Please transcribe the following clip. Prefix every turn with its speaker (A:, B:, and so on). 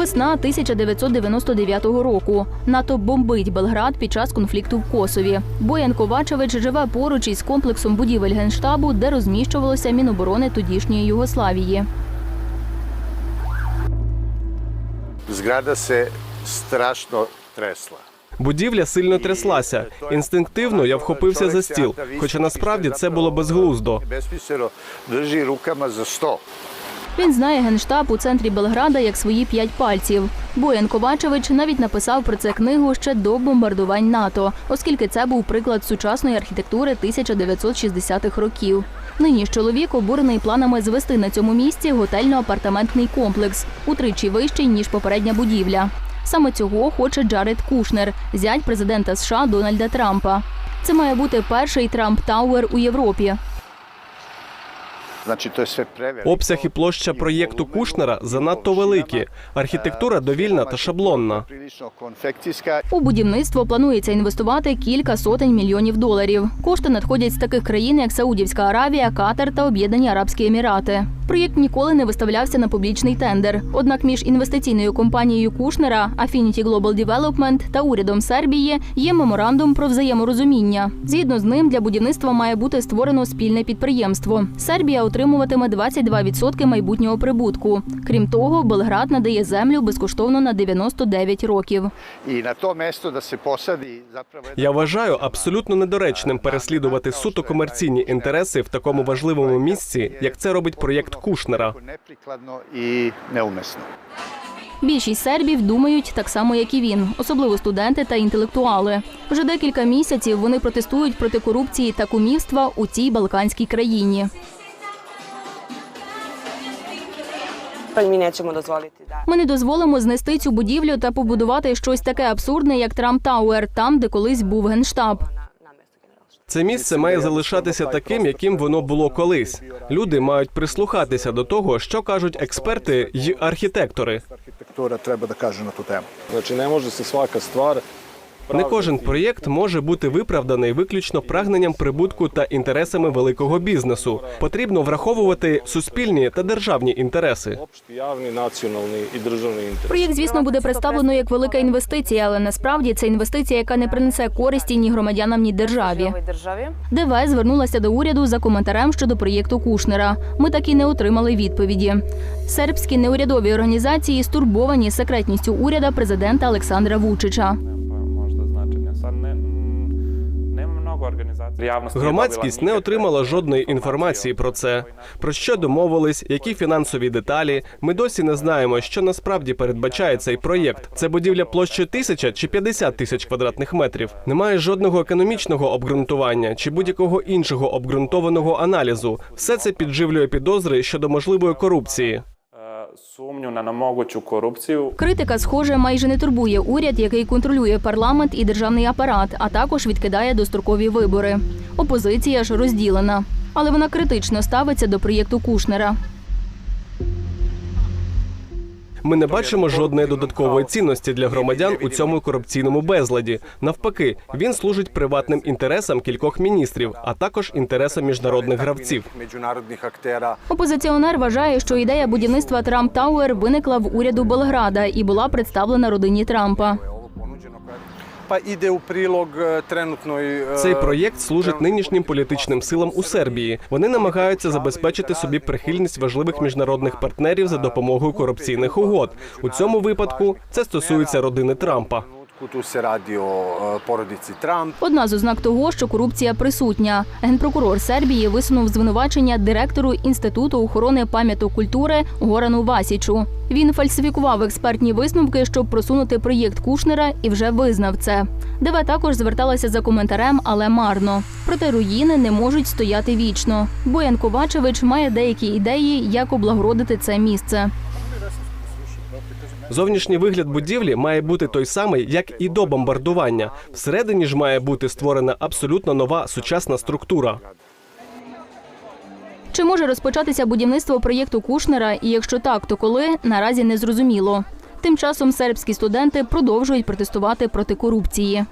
A: Весна 1999 року. НАТО бомбить Белград під час конфлікту в Косові. Боян Ковачевич живе поруч із комплексом будівель генштабу, де розміщувалося Міноборони тодішньої Югославії.
B: Zgrada se strašno tresla.
C: Будівля сильно тряслася. Інстинктивно я вхопився за стіл, хоча насправді це було безглуздо.
B: Rukama za sto.
A: Він знає генштаб у центрі Белграда як свої п'ять пальців. Боян Ковачевич навіть написав про це книгу ще до бомбардувань НАТО, оскільки це був приклад сучасної архітектури 1960-х років. Нині ж чоловік обурений планами звести на цьому місці готельно-апартаментний комплекс, утричі вищий ніж попередня будівля. Саме цього хоче Джаред Кушнер, зять президента США Дональда Трампа. Це має бути перший Трамп Тауер у Європі.
C: Обсяг і площа проєкту Кушнера занадто великі. Архітектура довільна та шаблонна.
A: У будівництво планується інвестувати кілька сотень мільйонів доларів. Кошти надходять з таких країн, як Саудівська Аравія, Катар та Об'єднані Арабські Емірати. Проєкт ніколи не виставлявся на публічний тендер. Однак між інвестиційною компанією Кушнера, Affinity Global Development та урядом Сербії є меморандум про взаєморозуміння. Згідно з ним, для будівництва має бути створено спільне підприємство. Сербія отримуватиме 22% майбутнього прибутку. Крім того, Белград надає землю безкоштовно на 99 років.
C: Я вважаю абсолютно недоречним переслідувати суто комерційні інтереси в такому важливому місці, як це робить проєкт Кушнера.
A: Більшість сербів думають так само, як і він, особливо студенти та інтелектуали. Вже декілька місяців вони протестують проти корупції та кумівства у цій балканській країні.
D: Pa mi nećemo dozvoliti da
A: Ми не дозволимо знести цю будівлю та побудувати щось таке абсурдне, як Трамп Тауер, там, де колись був генштаб.
C: Це місце має залишатися таким, яким воно було колись. Люди мають прислухатися до того, що кажуть експерти й архітектори.
B: Treba da kaže na tu temu.
E: Znači ne može se svaka stvar
C: Не кожен проєкт може бути виправданий виключно прагненням прибутку та інтересами великого бізнесу. Потрібно враховувати суспільні та державні інтереси.
A: Проєкт, звісно, буде представлено як велика інвестиція, але насправді це інвестиція, яка не принесе користі ні громадянам, ні державі. ДВ звернулася до уряду за коментарем щодо проєкту Кушнера. Ми так і не отримали відповіді. Сербські неурядові організації стурбовані секретністю уряда президента Олександра Вучича.
C: Громадськість не отримала жодної інформації про це. Про що домовились, які фінансові деталі. Ми досі не знаємо, що насправді передбачає цей проєкт. Це будівля площею тисяча чи 50 тисяч квадратних метрів. Немає жодного економічного обґрунтування чи будь-якого іншого обґрунтованого аналізу. Все це підживлює підозри щодо можливої корупції.
F: E, на na корупцію.
A: Критика, схоже, майже не турбує уряд, який контролює парламент і державний апарат, а також відкидає дострокові вибори. Опозиція ж розділена. Але вона критично ставиться до проєкту Кушнера.
C: Ми не бачимо жодної додаткової цінності для громадян у цьому корупційному безладі. Навпаки, він служить приватним інтересам кількох міністрів, а також інтересам міжнародних гравців.
A: Опозиціонер вважає, що ідея будівництва Трамп Тауер виникла в уряду Белграда і була представлена родині Трампа.
G: Pa іде у прилог тренутної e,
C: Цей проєкт служить нинішнім політичним силам у Сербії. Вони намагаються забезпечити собі прихильність важливих міжнародних партнерів за допомогою корупційних угод. У цьому випадку це стосується родини Трампа.
G: Tu se radi o porodici Trump.
A: Одна з ознак того, що корупція присутня. Генпрокурор Сербії висунув звинувачення директору інституту охорони пам'яток культури Горану Васічу. Він фальсифікував експертні висновки, щоб просунути проєкт Кушнера, і вже визнав це. ДВ також зверталася за коментарем, але марно. Проте руїни не можуть стояти вічно. Боян Ковачевич має деякі ідеї, як облагородити це місце.
C: Зовнішній вигляд будівлі має бути той самий, як і до бомбардування. Всередині ж має бути створена абсолютно нова сучасна структура.
A: Чи може розпочатися будівництво проєкту Кушнера? І якщо так, то коли наразі не зрозуміло. Тим часом сербські студенти продовжують протестувати проти корупції.